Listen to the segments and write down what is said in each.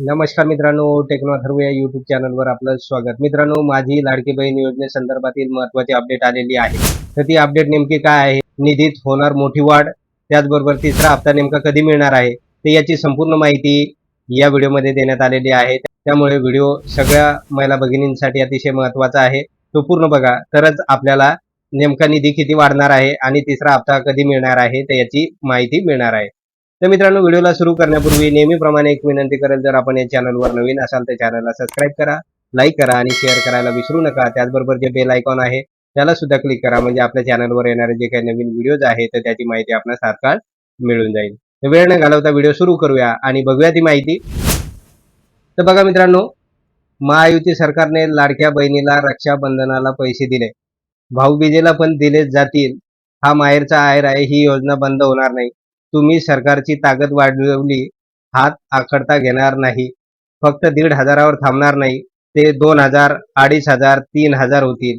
नमस्कार मित्रांनो टेक्नो अथर्व या युट्यूब चॅनलवर आपलं स्वागत. मित्रांनो माझी लाडकी बहीण योजनेसंदर्भातील महत्वाची अपडेट आलेली आहे. तर ती अपडेट नेमकी काय आहे? निधीत होणार मोठी वाढ त्याचबरोबर तिसरा हप्ता नेमका कधी मिळणार आहे? तर याची संपूर्ण माहिती या व्हिडिओमध्ये देण्यात आलेली आहे. त्यामुळे व्हिडिओ सगळ्या महिला भगिनींसाठी अतिशय महत्त्वाचा आहे. तो पूर्ण बघा. तरच आपल्याला नेमका निधी किती वाढणार आहे आणि तिसरा हप्ता कधी मिळणार आहे? तर याची माहिती मिळणार आहे. तर मित्रांनो व्हिडिओला सुरू करण्यापूर्वी नेहमीप्रमाणे एक विनंती करेल जर आपण या चॅनलवर नवीन असाल तर चॅनलला सबस्क्राईब करा लाईक करा आणि शेअर करायला विसरू नका. त्याचबरोबर जे बेल आयकॉन आहे त्याला सुद्धा क्लिक करा म्हणजे आपल्या चॅनलवर येणारे जे काही नवीन व्हिडिओज आहेत तर त्याची माहिती आपल्याला सारखा मिळून जाईल. तर वेळ न घालवता व्हिडिओ सुरू करूया आणि बघूया ती माहिती. तर बघा मित्रांनो महायुती सरकारने लाडक्या बहिणीला रक्षाबंधनाला पैसे दिले. भाऊबीजेला पण दिले जातील. हा माहेरचा आहेर आहे ही योजना बंद होणार नाही. तुम्ही सरकारची ताकद वाढवली हात आखडता घेणार नाही. फक्त दीड हजारावर थांबणार नाही ते दोन हजार अडीच हजार तीन हजार होतील.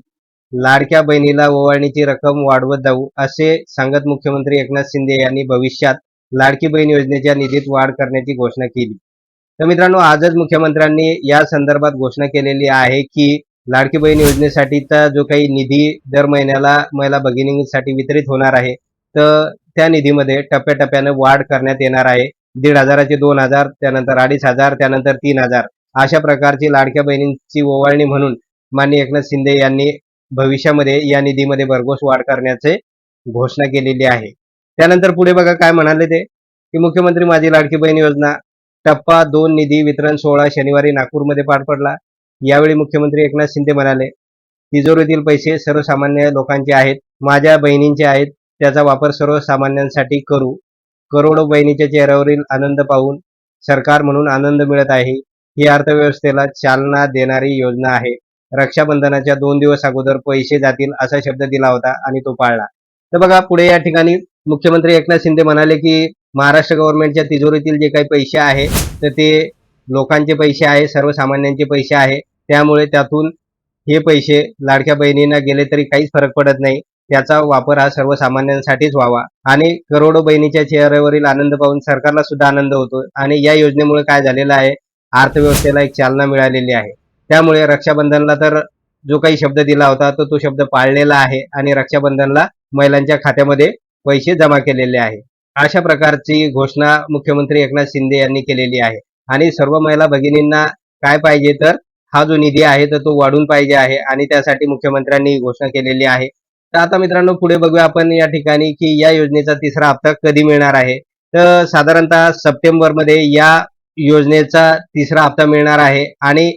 लाडक्या बहिणीला ओवाळणीची रक्कम वाढवत जाऊ असे सांगत मुख्यमंत्री एकनाथ शिंदे यांनी भविष्यात लाडकी बहीण योजनेच्या निधीत वाढ करण्याची घोषणा केली. तर मित्रांनो आजच मुख्यमंत्र्यांनी या संदर्भात घोषणा केलेली आहे की लाडकी बहीण योजनेसाठीचा जो काही निधी दर महिन्याला महिला भगिनींसाठी वितरित होणार आहे तर त्या निधीमध्ये टप्प्याटप्प्यानं वाढ करण्यात येणार आहे. दीड हजाराचे दोन हजार त्यानंतर अडीच हजार त्यानंतर तीन हजार. अशा प्रकारची लाडक्या बहिणींची ओवाळणी म्हणून माननीय एकनाथ शिंदे यांनी भविष्यामध्ये या निधीमध्ये भरघोस वाढ करण्याचे घोषणा केलेली आहे. त्यानंतर पुढे बघा काय म्हणाले ते. की मुख्यमंत्री माझी लाडकी बहीण योजना टप्पा दोन निधी वितरण सोहळा शनिवारी नागपूरमध्ये पार पडला. यावेळी मुख्यमंत्री एकनाथ शिंदे म्हणाले तिजोरीतील पैसे सर्वसामान्य लोकांचे आहेत माझ्या बहिणींचे आहेत त्याचा वापर सर्वसामान्यांसाठी करू. करोडो बहिणीच्या चेहऱ्यावरील आनंद पाहून सरकार म्हणून आनंद मिळत आहे ही अर्थव्यवस्थेला चालना देणारी योजना आहे. रक्षाबंधनाच्या दोन दिवस अगोदर पैसे जातील असा शब्द दिला होता आणि तो पाळला. तर बघा पुढे या ठिकाणी मुख्यमंत्री एकनाथ शिंदे म्हणाले की महाराष्ट्र गव्हर्नमेंटच्या तिजोरीतील जे काही पैसे आहे तर ते लोकांचे पैसे आहे सर्वसामान्यांचे पैसे आहे. त्यामुळे त्यातून हे पैसे लाडक्या बहिणींना गेले तरी काहीच फरक पडत नाही. त्याचा वापर हा सर्वसामान्यांसाठीच व्हावा. आणि करोडो बहिणीच्या चेहऱ्यावरील आनंद पाहून सरकारला सुद्धा आनंद होतो. आणि या योजनेमुळे काय झालेलं आहे? अर्थव्यवस्थेला एक चालना मिळालेली आहे. त्यामुळे रक्षाबंधनला तर जो काही शब्द दिला होता तो तो शब्द पाळलेला आहे. आणि रक्षाबंधनला महिलांच्या खात्यामध्ये पैसे जमा केलेले आहे. अशा प्रकारची घोषणा मुख्यमंत्री एकनाथ शिंदे यांनी केलेली आहे. आणि सर्व महिला भगिनींना काय पाहिजे तर हा जो निधी आहे तर तो वाढून पाहिजे आहे. आणि त्यासाठी मुख्यमंत्र्यांनी घोषणा केलेली आहे. तर आता मित्रांनो पुढे बघूया आपण या ठिकाणी की या योजनेचा तिसरा हप्ता कधी मिळणार आहे. तर साधारणतः सप्टेंबरमध्ये या योजनेचा तिसरा हप्ता मिळणार आहे आणि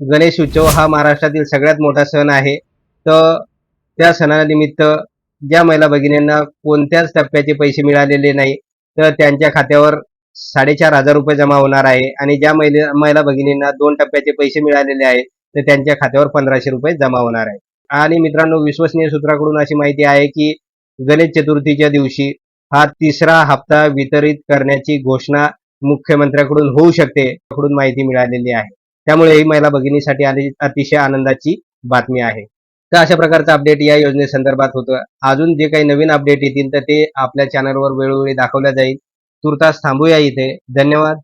गणेश उत्सव हा महाराष्ट्रातील सगळ्यात मोठा सण आहे. तर त्या सणानिमित्त ज्या महिला भगिनींना कोणत्याच टप्प्याचे पैसे मिळालेले नाही तर त्यांच्या खात्यावर साडेचार हजार रुपये जमा होणार आहे आणि ज्या महिला महिला भगिनींना दोन टप्प्याचे पैसे मिळालेले आहेत तर त्यांच्या खात्यावर पंधराशे रुपये जमा होणार आहे. आणि मित्रांनो विश्वसनीय सूत्राकडून अशी माहिती आहे की गणेश चतुर्थीच्या दिवशी हा तिसरा हप्ता वितरित करण्याची घोषणा मुख्यमंत्र्याकडून होऊ शकते कडून माहिती मिळालेली आहे. त्यामुळे ही महिला भगिनीसाठी आली- अतिशय आनंदाची बातमी आहे. तर अशा प्रकारचा अपडेट या योजनेसंदर्भात होतं. अजून जे काही नवीन अपडेट येतील तर ते आपल्या चॅनलवर वेळोवेळी दाखवल्या जाईल. तुर्तास थांबूया इथे. धन्यवाद.